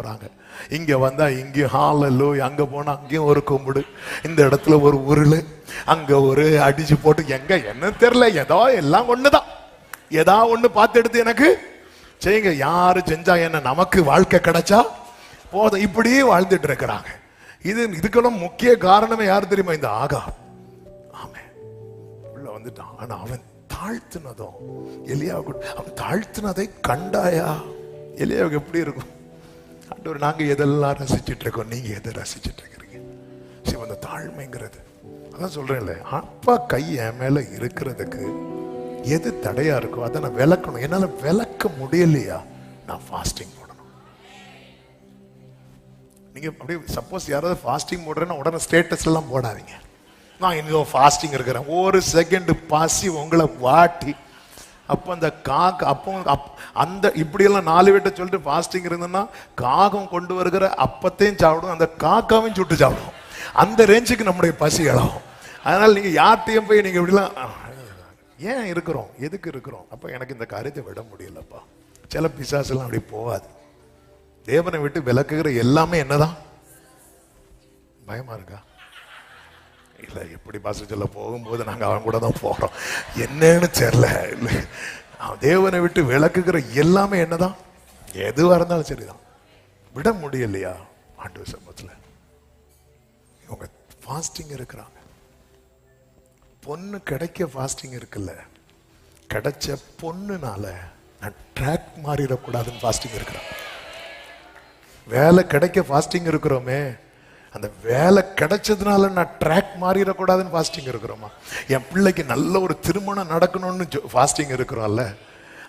போறாங்க. இங்க வந்தா இங்கேயும் ஹாலல்லோ அங்க போனா அங்கேயும் ஒரு கும்பிடு. இந்த இடத்துல ஒரு உருளு அங்க ஒரு அடிச்சு போட்டு எங்க என்ன தெரியல ஏதோ எல்லாம் ஒண்ணுதான். ஏதா ஒண்ணு பார்த்து எடுத்து எனக்கு. செய்யுங்க யாரு செஞ்சா என்ன நமக்கு வாழ்க்கை கிடைச்சா போதும். இப்படியே வாழ்ந்துட்டு இருக்கிறாங்க. இது இதுக்கெல்லாம் முக்கிய காரணமே யார் தெரியுமா? இந்த ஆகா ஆமே உள்ள வந்துட்டான். ஆனா அவன் தாழ்த்தினதும் எலியாவுக்கு அவன் தாழ்த்தினதை கண்டாயா? எலியாவுக்கு எப்படி இருக்கும்? ஆண்டவர் நாங்க எதெல்லாம் ரசிச்சிட்டு இருக்கோம் நீங்க எதை ரசிச்சிட்டு இருக்கிறீங்க? சரி அந்த தாழ்மைங்கிறது. அதான் சொல்றேன்ல அப்பா கை என் மேல இருக்கிறதுக்கு எது தடையா இருக்கோ அதை நான் விளக்கணும். என்னால விளக்க முடியலையா? நான் ஃபாஸ்டிங் போடணும். நீங்க அப்படியே சப்போஸ் யாராவது ஃபாஸ்டிங் போடுறேன்னா உடனே ஸ்டேட்டஸ் எல்லாம் போடாதீங்க. நான் இன்னும் ஃபாஸ்டிங் இருக்கிறேன். ஒரு செகண்ட் பாசி உங்களை வாட்டி அப்போ அந்த காக்க அப்போ அப்- அந்த இப்படியெல்லாம் நாலு வீட்டை சொல்லிட்டு ஃபாஸ்டிங் இருந்ததுன்னா காகம் கொண்டு வருகிற அப்பத்தையும் சாப்பிடும் அந்த காக்காவையும் சுட்டு சாப்பிடும் அந்த ரேஞ்சுக்கு நம்முடைய பசி இழகும். அதனால் நீங்கள் யார்கிட்டயும் போய் நீங்கள் இப்படிலாம் ஏன் இருக்கிறோம்? எதுக்கு இருக்கிறோம்? அப்போ எனக்கு இந்த காரியத்தை விட முடியலப்பா. சில பிசாசெல்லாம் அப்படி போகாது. தேவனை விட்டு விளக்குகிற எல்லாமே என்னதான்? பயமா இருக்கா? இல்லை எப்படி பாச சொல்ல போகும்போது நாங்கள் அவன் கூட தான் போகிறோம் என்னன்னு தெரில இல்லை அவன் தேவனை விட்டு விளக்குகிற எல்லாமே என்னதான்? எதுவாக இருந்தாலும் சரிதான். விட முடியலையா? ஆண்டு சமூகத்தில். இவங்க ஃபாஸ்டிங் இருக்கிறாங்க. பொண்ணு கிடைக்க ஃபாஸ்டிங் இருக்குல்ல. கிடைச்ச பொண்ணுனால நான் ட்ராக் மாறிடக்கூடாதுன்னு ஃபாஸ்டிங் இருக்கிறான். வேலை கிடைக்க ஃபாஸ்டிங் இருக்கிறோமே அந்த வேலை கிடைச்சதுனால நான் ட்ராக் மாறிடக்கூடாதுன்னு ஃபாஸ்டிங் இருக்கிறோமா? என் பிள்ளைக்கு நல்ல ஒரு திருமணம் நடக்கணும்னு ஃபாஸ்டிங் இருக்கிறோம்ல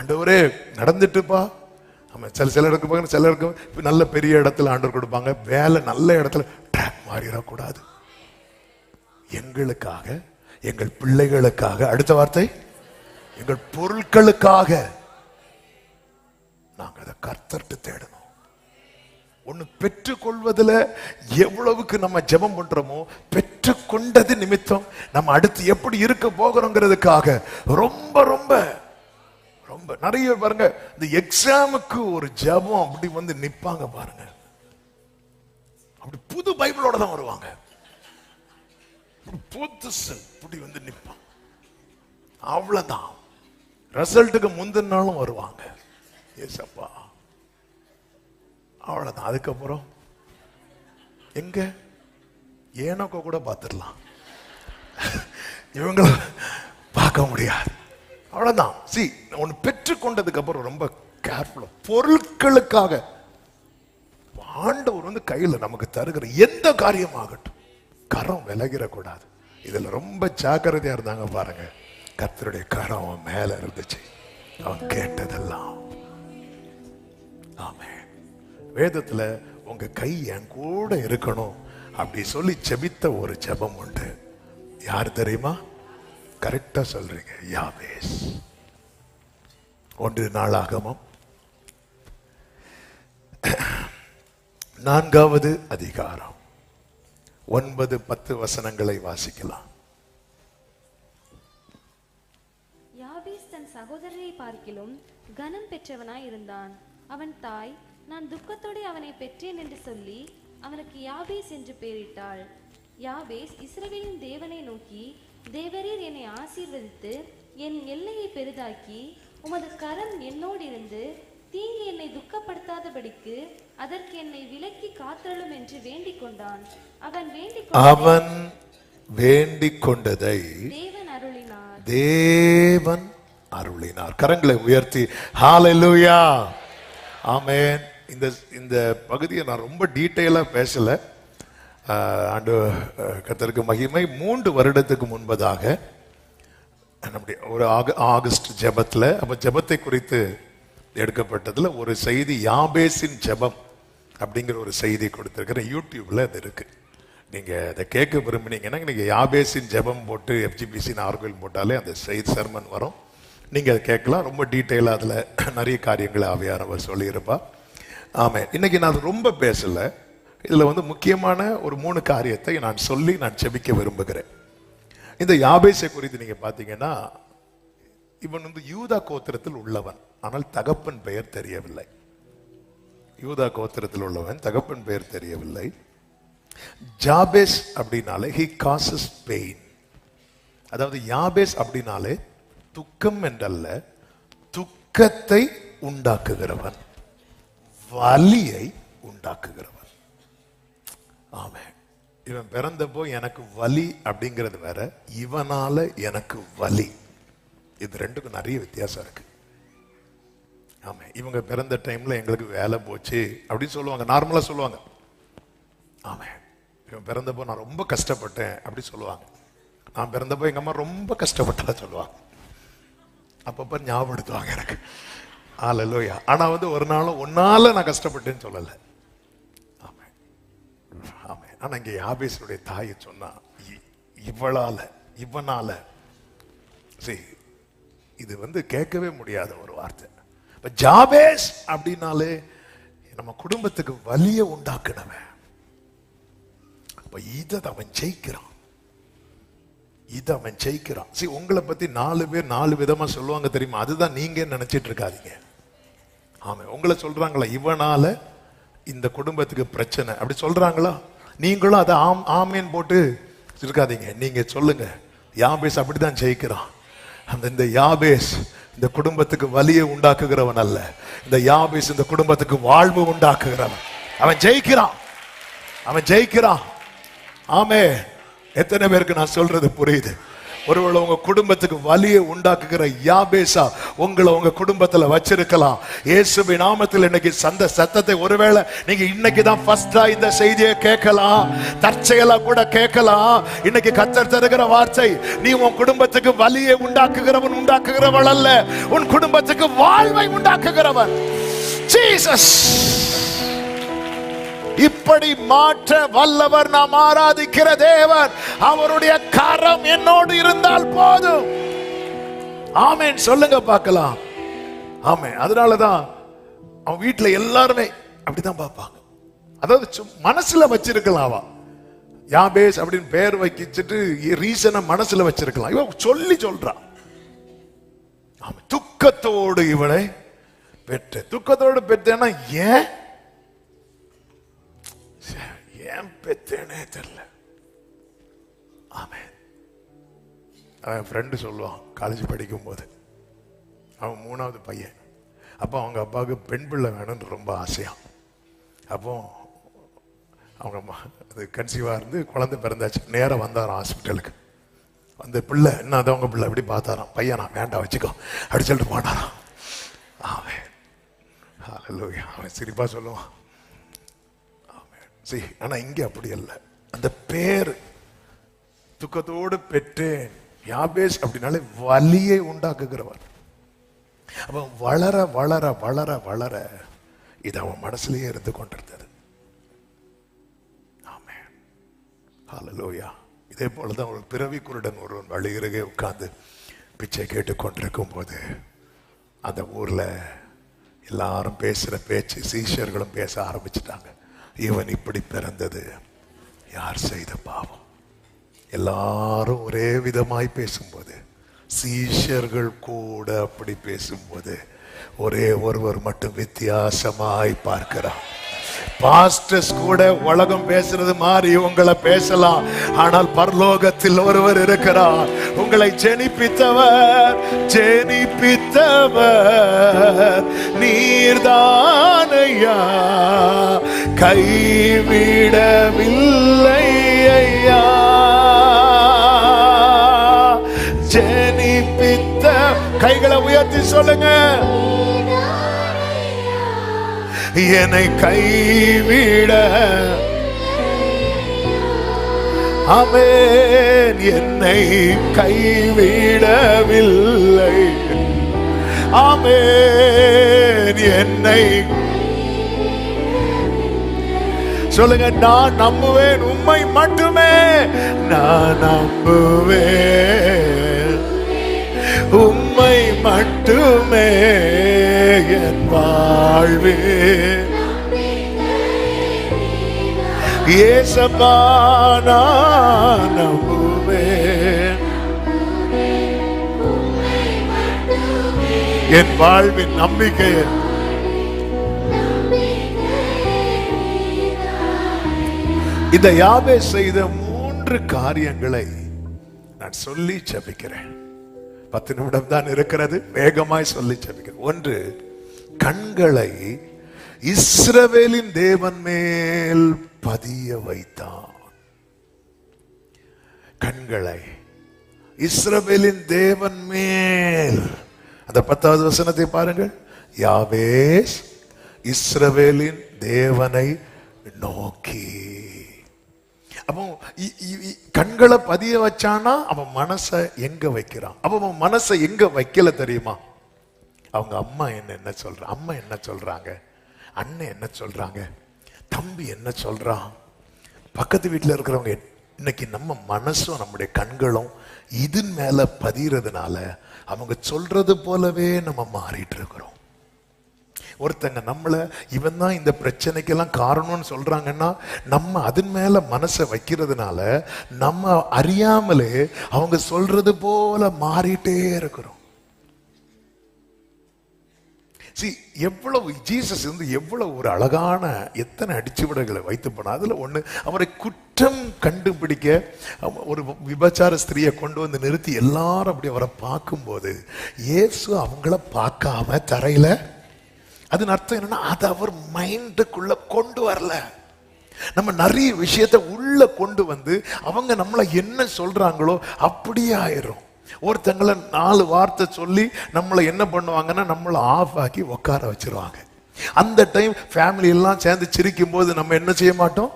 ஆண்டவரே நடந்துட்டுப்பா. நம்ம சில சிலருக்கு போகணும் சிலருக்கு இடத்துக்கு நல்ல பெரிய இடத்துல ஆண்டவர் கொடுப்பாங்க. வேலை நல்ல இடத்துல ட்ராக் மாறிடக்கூடாது. எங்களுக்காக எங்கள் பிள்ளைகளுக்காக அடுத்த வார்த்தை எங்கள் பொருட்களுக்காக நாங்கள் அதை கர்த்தர்ட்டு தேடணும். ஒன்று பெற்றுக்கொள்வதில் எவ்வளவுக்கு நம்ம ஜெபம் பண்ணுறோமோ பெற்றுக்கொண்டது நிமித்தம் நம்ம அடுத்து எப்படி இருக்க போகிறோங்கிறதுக்காக ரொம்ப ரொம்ப ரொம்ப நிறைய பாருங்க இந்த எக்ஸாமுக்கு ஒரு ஜெபம் அப்படி வந்து நிற்பாங்க பாருங்க. அப்படி புது பைபிளோட தான் வருவாங்க. அப்படி புதுசு இப்படி வந்து நிற்பாங்க அவ்வளோதான் ரிசல்ட்டுக்கு முந்தின நாளும் வருவாங்க. ஏசப்பா. அவ்வளோதான் அதுக்கப்புறம் எங்க? ஏனோக்கோ கூட பார்த்துடலாம். இவங்கள பார்க்க முடியாது. அவ்வளோதான் சி ஒன்று பெற்றுக்கொண்டதுக்கு அப்புறம் ரொம்ப கேர்ஃபுல்லா பொருட்களுக்காக ஆண்டவர் வந்து கையில் நமக்கு தருகிற எந்த காரியமாகட்டும் கரம் விலகிடக்கூடாது. இதில் ரொம்ப ஜாக்கிரதையா இருந்தாங்க பாருங்க. கர்த்தருடைய கரம் மேலே மேல இருந்துச்சு. அவன் கேட்டதெல்லாம். வேதத்தில் உங்க கை என் கூட இருக்கணும் அப்படி சொல்லி செபித்த ஒரு ஜெபம் உண்டு. யார் தெரியுமா? கரெக்டாக சொல்றீங்க. யாவேஸ் ஒன்று நாளாகமம். நான்காவது அதிகாரம். ஒன்பது பத்து வசனங்களை வாசிக்கலாம். யாபேஸ் தன் சகோதரரை பார்க்கிலும் கனம் பெற்றவனாய் இருந்தான் அவன் தாய் நான் துக்கத்தோடு அவனை பெற்றேன் என்று சொல்லி அவனுக்கு யாபேஸ் என்று பெயரிட்டாள். யாபேஸ் இஸ்ரவேலின் தேவனை நோக்கி தேவரீர் என்னை ஆசீர்வதித்து என் எல்லையை பெரிதாக்கி உமது கரம் என்னோடு இருந்து தீங்கு என்னை துக்கப்படுத்தாதபடிக்கு அதற்கு என்னை விலக்கி காத்தருளும் என்று வேண்டிக் கொண்டான் அவன் வேண்டிக் அவன் வேண்டிக் கொண்டதை தேவன் அருளினார். தேவன் அருளினார். கரங்களை உயர்த்தி ஹalleluya ஆமென் இந்த இந்த பகுதியை நான் ரொம்ப டீட்டெயிலாக பேசலை. ஆண்டு கத்தருக்கு மகிமை. மூன்று வருடத்துக்கு முன்பதாக நம்முடைய ஒரு ஆக- ஆகஸ்ட் ஜபத்தில் அப்போ ஜெபத்தை குறித்து எடுக்கப்பட்டதில் ஒரு செய்தி யாபேஸின் ஜெபம் அப்படிங்கிற ஒரு செய்தி கொடுத்துருக்குறேன் யூடியூப்பில் அது இருக்குது நீங்கள் அதை கேட்க விரும்புனீங்கன்னா நீங்கள் யாபேஸின் ஜெபம் போட்டு எஃப்ஜிபிசின் ஆர்கோயில் போட்டாலே அந்த செய்தி சர்மன் வரும். நீங்கள் அதை கேட்கலாம். ரொம்ப டீட்டெயிலாக அதில் நிறைய காரியங்களை ஆவியானவர் சொல்லியிருப்பா ஆமே இன்னைக்கு நான் ரொம்ப பேசல. இதில் வந்து முக்கியமான ஒரு மூணு காரியத்தை நான் சொல்லி நான் செபிக்க விரும்புகிறேன். இந்த யாபேசை குறித்து நீங்கள் பார்த்தீங்கன்னா இவன் வந்து யூதா கோத்திரத்தில் உள்ளவன். ஆனால் தகப்பன் பெயர் தெரியவில்லை. யூதா கோத்திரத்தில் உள்ளவன் தகப்பன் பெயர் தெரியவில்லை. ஜாபேஸ் அப்படின்னாலே ஹி காசஸ் பெயின் அதாவது யாபேஸ் அப்படின்னாலே துக்கம் என்றல்ல துக்கத்தை உண்டாக்குகிறவன். வலியை உண்டாக்குகிறவன் ஆமென். இவன் பிறந்தப்போ எனக்கு வலி அப்படிங்கிறது வேற இவனால எனக்கு வலி. இது ரெண்டுக்கும் நிறைய வித்தியாசம் இருக்கு. ஆமா இவங்க பிறந்த டைம்ல எங்களுக்கு வேலை போச்சு அப்படின்னு சொல்லுவாங்க. நார்மலா சொல்லுவாங்க. ஆமா இவன் பிறந்தப்போ நான் ரொம்ப கஷ்டப்பட்டேன் அப்படி சொல்லுவாங்க. நான் பிறந்தப்போ எங்க அம்மா ரொம்ப கஷ்டப்பட்டதா சொல்லுவாங்க. அப்பப்ப ஞாபகப்படுத்துவாங்க எனக்கு. ஆலலோயா ஆனால் வந்து ஒரு நாளும் ஒன்னால நான் கஷ்டப்பட்டேன்னு சொல்லலை. ஆமாம் ஆமாம் ஆனா இங்கே யாபேசனுடைய தாயை சொன்னான் இ- இவளால இவனால. சரி இது வந்து கேட்கவே முடியாத ஒரு வார்த்தை. இப்போ ஜாபேஸ் அப்படின்னாலே நம்ம குடும்பத்துக்கு வலியை உண்டாக்குனவன். அப்ப இதை அவன் ஜெயிக்கிறான். இதை அவன் ஜெயிக்கிறான். சரி உங்களை பத்தி நாலு பேர் நாலு விதமா சொல்லுவாங்க தெரியுமா? அதுதான் நீங்க நினைச்சிட்டு இருக்காதீங்க. ஆமா உங்களை சொல்றாங்களா? இவனால இந்த குடும்பத்துக்கு பிரச்சனை. அப்படி சொல்றாங்களா? நீங்களும் அதை ஆம் ஆமேன் போட்டு இருக்காதீங்க. நீங்க சொல்லுங்க. யாபேஸ் அப்படிதான் ஜெயிக்கிறான். அந்த இந்த யாபேஸ் இந்த குடும்பத்துக்கு வலியை உண்டாக்குகிறவன் அல்ல. இந்த யாபேஸ் இந்த குடும்பத்துக்கு வாழ்வு உண்டாக்குகிறவன். அவன் ஜெயிக்கிறான். அவன் ஜெயிக்கிறான். ஆமே எத்தனை பேருக்கு நான் சொல்றது புரியுது? ஒருவேளை உங்க குடும்பத்துக்கு வலியை உண்டாக்குகிற யாபேசா உங்களை உங்க குடும்பத்துல வச்சிருக்கலாம். இயேசுபி நாமத்தில் இன்னைக்கு சந்த சத்தத்தை ஒருவேளை நீங்க இன்னைக்கு தான் ஃபர்ஸ்டா இந்த செய்தியை கேட்கலாம். தற்செயலா கூட கேட்கலாம். இன்னைக்கு கத்தர் தருகிற வார்த்தை நீ உன் குடும்பத்துக்கு வலியை உண்டாக்குகிறவன் உண்டாக்குகிறவள் அல்ல. உன் குடும்பத்துக்கு வாழ்வை உண்டாக்குகிறவன். ஜீசஸ் இப்படி மாற்ற வல்லவர் நாம் ஆராதிக்கிற தேவன் அவருடைய கரம் என்னோடு இருந்தால் போதும். ஆமேன். சொல்லுங்க பார்க்கலாம். ஆமே அதனாலதான் அவன் வீட்டுல எல்லாருமே அப்படிதான் பார்ப்பாங்க. அதாவது சும்- மனசுல வச்சிருக்கலாம் அவ யாபேஸ் அப்படின்னு பேர் வைக்கிச்சிட்டு ரீசனை மனசுல வச்சிருக்கலாம். இவன் சொல்லி சொல்றான். துக்கத்தோடு இவளை பெற்ற. துக்கத்தோடு பெற்றேன்னா ஏன்? ஏன் பெத்தேனே தெரியல. ஆமே அவன் ஃப்ரெண்டு சொல்லுவான் காலேஜ் படிக்கும்போது. அவன் மூணாவது பையன். அப்போ அவங்க அப்பாவுக்கு பெண் பிள்ளை வேணும்னு ரொம்ப ஆசையாக அப்போ அவங்க அம்மா அது கன்சீவாக இருந்து குழந்தை பிறந்தாச்சு. நேராக வந்தாராம் ஹாஸ்பிட்டலுக்கு அந்த பிள்ளை என்ன அது அவங்க பிள்ளை? அப்படி பார்த்தாராம். பையன் நான் வேண்டாம் வச்சுக்கோ. அப்படி சொல்லிட்டு போனாராம். அவன் அவன் சிரிப்பாக சொல்லுவான். சரி ஆனால் இங்கே அப்படி இல்லை அந்த பேர் துக்கத்தோடு பெற்றேன். யாபேஸ் அப்படின்னாலே வலியை உண்டாக்குகிறவர். அவன் வளர வளர வளர வளர இது அவன் மனசுலயே இருந்து கொண்டிருந்தது. ஆமென். ஹalleluya. இதே போலதான் ஒரு பிறவி குருடன் ஒருவன் வழிகிறகே உட்கார்ந்து பிச்சை கேட்டு கொண்டிருக்கும் போது அந்த ஊர்ல எல்லாரும் பேசுற பேச்சு சீஷர்களும் பேச ஆரம்பிச்சிட்டாங்க. இவன் இப்படி பிறந்தது. யார் செய்த பாவம்? எல்லாரும் ஒரே விதமாய் பேசும்போது சீஷர்கள் கூட அப்படி பேசும்போது ஒரே ஒருவர் மட்டும் வித்தியாசமாய் பார்க்கிறார் பாஸ்டர்ஸ் கூட உலகம் பேசுறது மாதிரி உங்களை பேசலாம். ஆனால் பரலோகத்தில் ஒருவர் இருக்கிறார். உங்களை ஜெனிப்பித்தவர் ஜெனிப்பித்தவர் நீர்தானையா? கைவிடவில்லை ஐயா ஜெனிப்பித்த கைகளை உயர்த்தி சொல்லுங்க. என்னை கைவிட அமேன் என்னை கைவிடவில்லை. ஆமென் என்னை சொல்லுங்க நான் நம்புவேன் உண்மை மட்டுமே. நான் நம்புவேன். உண்மை மட்டுமே என் வாழ்வே ஏசப்பா நான் நம்புவேன். என் வாழ்வின் நம்பிக்கை இந்த யாவே செய்த மூன்று காரியங்களை நான் சொல்லி ஜெபிக்கிறேன். பத்து நிமிடம் தான் இருக்கிறது. வேகமாய் சொல்லி ஜெபிக்கிறேன். ஒன்று கண்களை இஸ்ரவேலின் தேவன் மேல் பதிய வைத்தான். கண்களை இஸ்ரவேலின் தேவன் மேல். அந்த பத்தாவது வசனத்தை பாருங்கள். யாவேஸ் இஸ்ரவேலின் தேவனை நோக்கி. அப்போ இ- இ- கண்களை பதிய வச்சானா அவன் மனசை எங்க வைக்கிறான்? அப்போ அவன் மனசை எங்க வைக்கல தெரியுமா? அவங்க அம்மா என்ன என்ன சொல்ற அம்மா என்ன சொல்றாங்க? அண்ணன் என்ன சொல்றாங்க? தம்பி என்ன சொல்றான் பக்கத்து வீட்டில் இருக்கிறவங்க இன்னைக்கு நம்ம மனசும் நம்முடைய கண்களும் இதன் மேல பதியறதுனால அவங்க சொல்றது போலவே நம்ம மாறிட்டு இருக்கிறோம். ஒருத்தங்க நம்மளை இவன் தான் இந்த பிரச்சனைக்கெல்லாம் காரணம்னு சொல்கிறாங்கன்னா நம்ம அதன் மேலே மனசை வைக்கிறதுனால நம்ம அறியாமலே அவங்க சொல்றது போல மாறிட்டே இருக்கிறோம். சி எவ்வளவு ஜீசஸ் வந்து எவ்வளவு ஒரு அழகான எத்தனை அடிச்சுவிடங்களை வைத்து போனால் அதில் ஒன்று அவரை குற்றம் கண்டுபிடிக்க ஒரு விபச்சார ஸ்திரியை கொண்டு வந்து நிறுத்தி எல்லாரும் அப்படி அவரை பார்க்கும்போது இயேசு அவங்கள பார்க்காம தரையில் அதன் அர்த்தம் என்னன்னா அது அவர் மைண்டுக்குள்ள கொண்டு வரல. நம்ம நிறைய விஷயத்தை உள்ள கொண்டு வந்து அவங்க நம்மளை என்ன சொல்றாங்களோ அப்படியே ஆயிரும். ஒருத்தங்களை நாலு வார்த்தை சொல்லி நம்மளை என்ன பண்ணுவாங்கன்னா நம்மளை ஆஃப் ஆக்கி உட்கார வச்சிருவாங்க. அந்த டைம் ஃபேமிலி எல்லாம் சேர்ந்து சிரிக்கும் போது நம்ம என்ன செய்ய மாட்டோம்?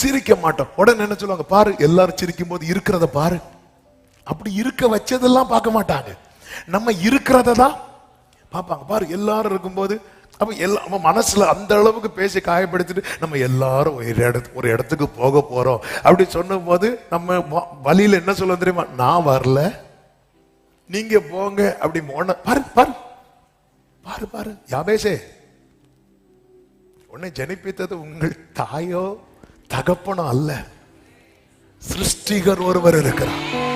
சிரிக்க மாட்டோம். உடனே என்ன சொல்லுவாங்க? பாரு எல்லாரும் சிரிக்கும் போது இருக்கிறத பாரு. அப்படி இருக்க வச்சதெல்லாம் பார்க்க மாட்டாங்க. நம்ம இருக்கிறத தான் பார்ப்பாங்க. பாரு எல்லாரும் இருக்கும்போது அப்போ எல்லா நம்ம மனசில் அந்த அளவுக்கு பேசி காயப்படுத்திட்டு நம்ம எல்லாரும் ஒரு இடத்து ஒரு இடத்துக்கு போக போகிறோம் அப்படி சொன்ன போது நம்ம வழியில் என்ன சொல்ல தெரியுமா? நான் வரல நீங்கள் போங்க அப்படி மோன பாரு பாரு. பாரு பாரு. யாபேசே. உன்னை ஜனிப்பித்தது உங்கள் தாயோ தகப்பனோ அல்ல. சிருஷ்டிகர் ஒருவர் இருக்கிறார்.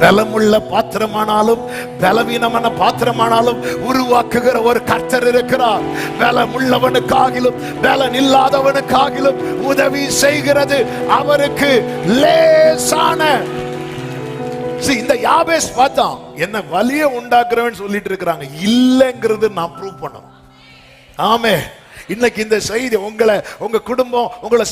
பலமுள்ள பாத்திரமானாலும் பலவீனமான பாத்திரமானாலும் உருவாக்குகிற ஒரு கர்த்தர் இருக்கிறார். பலமுள்ளவனுக்காகிலும் பலன் இல்லாதவனுக்காகிலும் உதவி செய்கிறது. அவருக்கு லேசான இந்த யாபேஸ் பார்த்தான் என்ன வலிய உண்டாக்குறவன் சொல்லிட்டு இருக்கிறாங்க. இல்லைங்கிறது நான் ப்ரூவ் பண்ணணும். ஆமே இன்னைக்கு இந்த செய்தி உங்களை உங்க குடும்பம் உங்களை